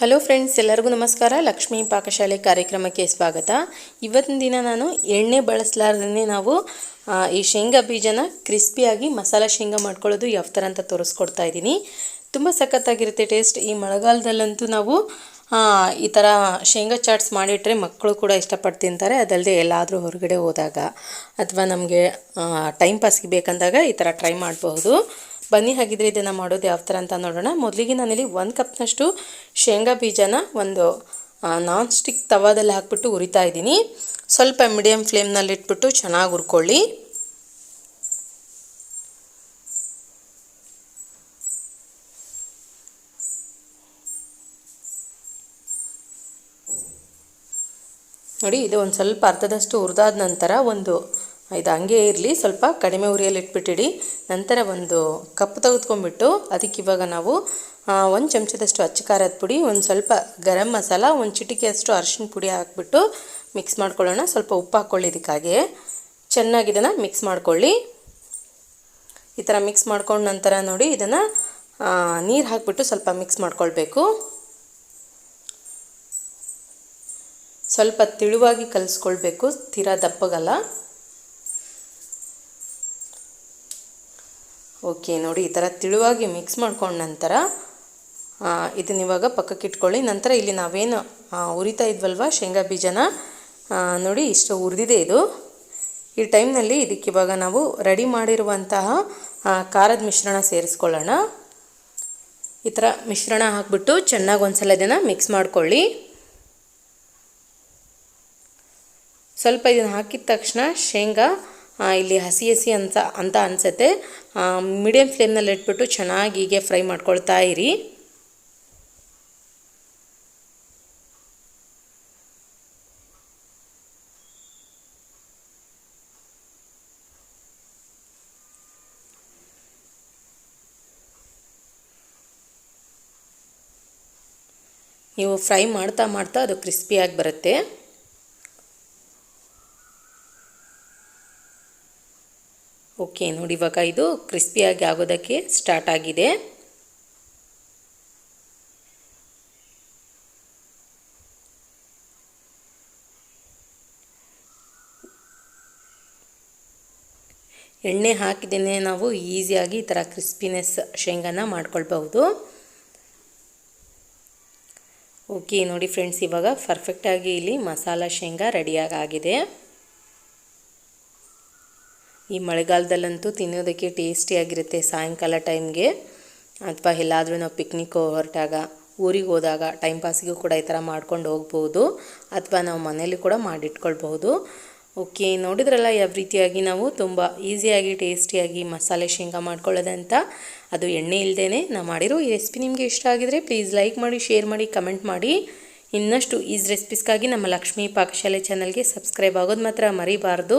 Hello friends ಎಲ್ಲರಿಗೂ ನಮಸ್ಕಾರ. ಲಕ್ಷ್ಮೀ ಪಾಕಶಾಲೆ ಕಾರ್ಯಕ್ರಮಕ್ಕೆ ಸ್ವಾಗತ. ಇವತ್ತಿನ ದಿನ ನಾನು ಎಣ್ಣೆ ಬಳಸಲಾರ್ದೇ ನಾವು ಈ ಶೇಂಗಾ ಬೀಜನ ಕ್ರಿಸ್ಪಿಯಾಗಿ ಮಸಾಲ ಶೇಂಗಾ ಮಾಡ್ಕೊಳ್ಳೋದು ಯಾವ ಥರ ಅಂತ ತೋರಿಸ್ಕೊಡ್ತಾ ಇದ್ದೀನಿ. ತುಂಬ ಸಖತ್ತಾಗಿರುತ್ತೆ ಟೇಸ್ಟ್ ಈ ಮಳೆಗಾಲದಲ್ಲಂತೂ ನಾವು ಈ ಥರ ಶೇಂಗಾ ಚಾಟ್ಸ್ ಮಾಡಿಟ್ರೆ ಮಕ್ಕಳು ಕೂಡ ಇಷ್ಟಪಟ್ಟು ತಿಂತಾರೆ. ಅದಲ್ಲದೆ ಎಲ್ಲಾದರೂ ಹೊರಗಡೆ ಹೋದಾಗ ಅಥವಾ ನಮಗೆ ಟೈಮ್ ಪಾಸ್ಗೆ ಬೇಕಂದಾಗ ಈ ಥರ ಟ್ರೈ ಮಾಡಬಹುದು. ಬನ್ನಿ, ಹಾಗಿದ್ರೆ ಇದನ್ನು ಮಾಡೋದು ಯಾವ ಥರ ಅಂತ ನೋಡೋಣ. ಮೊದಲಿಗೆ ನಾನಿಲ್ಲಿ ಒಂದು ಕಪ್ನಷ್ಟು ಶೇಂಗಾ ಬೀಜನ ಒಂದು ನಾನ್ ಸ್ಟಿಕ್ ತವಾದಲ್ಲಿ ಹಾಕ್ಬಿಟ್ಟು ಉರಿತಾ ಇದ್ದೀನಿ. ಸ್ವಲ್ಪ ಮೀಡಿಯಮ್ ಫ್ಲೇಮ್ನಲ್ಲಿ ಇಟ್ಬಿಟ್ಟು ಚೆನ್ನಾಗಿ ಹುರ್ಕೊಳ್ಳಿ. ನೋಡಿ, ಇದು ಒಂದು ಸ್ವಲ್ಪ ಅರ್ಧದಷ್ಟು ಹುರಿದಾದ ನಂತರ ಒಂದು ಇದು ಹಂಗೆ ಇರಲಿ, ಸ್ವಲ್ಪ ಕಡಿಮೆ ಉರಿಯಲ್ಲಿ ಇಟ್ಬಿಟ್ಟಿಡಿ. ನಂತರ ಒಂದು ಕಪ್ ತೆಗೆದುಕೊಂಡ್ಬಿಟ್ಟು ಅದಕ್ಕೆ ಇವಾಗ ನಾವು ಒಂದು ಚಮಚದಷ್ಟು ಅಚ್ಚ ಖಾರದ ಪುಡಿ, ಒಂದು ಸ್ವಲ್ಪ ಗರಂ ಮಸಾಲ, ಒಂದು ಚಿಟಿಕೆಯಷ್ಟು ಅರಶಿನ ಪುಡಿ ಹಾಕ್ಬಿಟ್ಟು ಮಿಕ್ಸ್ ಮಾಡ್ಕೊಳ್ಳೋಣ. ಸ್ವಲ್ಪ ಉಪ್ಪು ಹಾಕ್ಕೊಳ್ಳಿ ಇದಕ್ಕಾಗೆ ಚೆನ್ನಾಗಿ ಇದನ್ನು ಮಿಕ್ಸ್ ಮಾಡ್ಕೊಳ್ಳಿ. ಈ ಥರ ಮಿಕ್ಸ್ ಮಾಡ್ಕೊಂಡ ನಂತರ ನೋಡಿ ಇದನ್ನು ನೀರು ಹಾಕ್ಬಿಟ್ಟು ಸ್ವಲ್ಪ ಮಿಕ್ಸ್ ಮಾಡ್ಕೊಳ್ಬೇಕು. ಸ್ವಲ್ಪ ತಿಳುವಾಗಿ ಕಲಿಸ್ಕೊಳ್ಬೇಕು, ತೀರಾ ದಪ್ಪಗಲ್ಲ. ಓಕೆ, ನೋಡಿ, ಈ ಥರ ತಿಳುವಾಗಿ ಮಿಕ್ಸ್ ಮಾಡ್ಕೊಂಡ ನಂತರ ಇದನ್ನ ಇವಾಗ ಪಕ್ಕಕ್ಕೆ ಇಟ್ಕೊಳ್ಳಿ. ನಂತರ ಇಲ್ಲಿ ನಾವೇನು ಉರಿತಾ ಇದ್ವಲ್ವ ಶೇಂಗಾ ಬೀಜನ? ನೋಡಿ, ಇಷ್ಟು ಉರಿದಿದೆ ಇದು. ಈ ಟೈಮ್ನಲ್ಲಿ ಇದಕ್ಕೆ ಇವಾಗ ನಾವು ರೆಡಿ ಮಾಡಿರುವಂತಹ ಖಾರದ ಮಿಶ್ರಣ ಸೇರಿಸ್ಕೊಳ್ಳೋಣ. ಈ ಥರ ಮಿಶ್ರಣ ಹಾಕ್ಬಿಟ್ಟು ಚೆನ್ನಾಗಿ ಒಂದ್ಸಲ ಇದನ್ನು ಮಿಕ್ಸ್ ಮಾಡ್ಕೊಳ್ಳಿ. ಸ್ವಲ್ಪ ಇದನ್ನು ಹಾಕಿದ ತಕ್ಷಣ ಶೇಂಗಾ ಇಲ್ಲಿ ಹಸಿ ಹಸಿ ಅಂತ ಅಂತ ಅನಿಸುತ್ತೆ. ಮೀಡಿಯಮ್ ಫ್ಲೇಮ್ನಲ್ಲಿ ಇಟ್ಬಿಟ್ಟು ಚೆನ್ನಾಗಿ ಹೀಗೆ ಫ್ರೈ ಮಾಡ್ಕೊಳ್ತಾ ಇರಿ. ನೀವು ಫ್ರೈ ಮಾಡ್ತಾ ಮಾಡ್ತಾ ಅದು ಕ್ರಿಸ್ಪಿಯಾಗಿ ಬರುತ್ತೆ. ಓಕೆ, ನೋಡಿ ಇವಾಗ ಇದು ಕ್ರಿಸ್ಪಿಯಾಗಿ ಆಗೋದಕ್ಕೆ ಸ್ಟಾರ್ಟ್ ಆಗಿದೆ. ಎಣ್ಣೆ ಹಾಕಿದ್ದೇನೆ, ನಾವು ಈಸಿಯಾಗಿ ಈ ಥರ ಕ್ರಿಸ್ಪಿನೆಸ್ ಶೇಂಗಾನ ಮಾಡ್ಕೊಳ್ಬಹುದು. ಓಕೆ, ನೋಡಿ ಫ್ರೆಂಡ್ಸ್ ಇವಾಗ ಪರ್ಫೆಕ್ಟಾಗಿ ಇಲ್ಲಿ ಮಸಾಲ ಶೇಂಗಾ ರೆಡಿಯಾಗಿ ಆಗಿದೆ. ಈ ಮಳೆಗಾಲದಲ್ಲಂತೂ ತಿನ್ನೋದಕ್ಕೆ ಟೇಸ್ಟಿಯಾಗಿರುತ್ತೆ ಸಾಯಂಕಾಲ ಟೈಮ್ಗೆ. ಅಥವಾ ಎಲ್ಲಾದರೂ ನಾವು ಪಿಕ್ನಿಕ್ ಹೊರಟಾಗ, ಊರಿಗೆ ಹೋದಾಗ ಟೈಮ್ ಪಾಸಿಗೂ ಕೂಡ ಈ ಥರ ಮಾಡ್ಕೊಂಡು ಹೋಗ್ಬೋದು. ಅಥವಾ ನಾವು ಮನೇಲಿ ಕೂಡ ಮಾಡಿಟ್ಕೊಳ್ಬಹುದು. ಓಕೆ ನೋಡಿದ್ರಲ್ಲ ಯಾವ ರೀತಿಯಾಗಿ ನಾವು ತುಂಬ ಈಸಿಯಾಗಿ ಟೇಸ್ಟಿಯಾಗಿ ಮಸಾಲೆ ಶೇಂಗಾ ಮಾಡ್ಕೊಳ್ಳೋದಂತ ಅದು ಎಣ್ಣೆ ಇಲ್ಲದೇ ನಾವು ಮಾಡಿರೋ ಈ ರೆಸಿಪಿ ನಿಮಗೆ ಇಷ್ಟ ಆಗಿದರೆ ಪ್ಲೀಸ್ ಲೈಕ್ ಮಾಡಿ ಶೇರ್ ಮಾಡಿ ಕಮೆಂಟ್ ಮಾಡಿ. ಇನ್ನಷ್ಟು ಈಸ್ ರೆಸಿಪೀಸ್ಗಾಗಿ ನಮ್ಮ ಲಕ್ಷ್ಮೀ ಪಾಕಶಾಲೆ ಚಾನಲ್ಗೆ ಸಬ್ಸ್ಕ್ರೈಬ್ ಆಗೋದು ಮಾತ್ರ ಮರಿಬಾರ್ದು.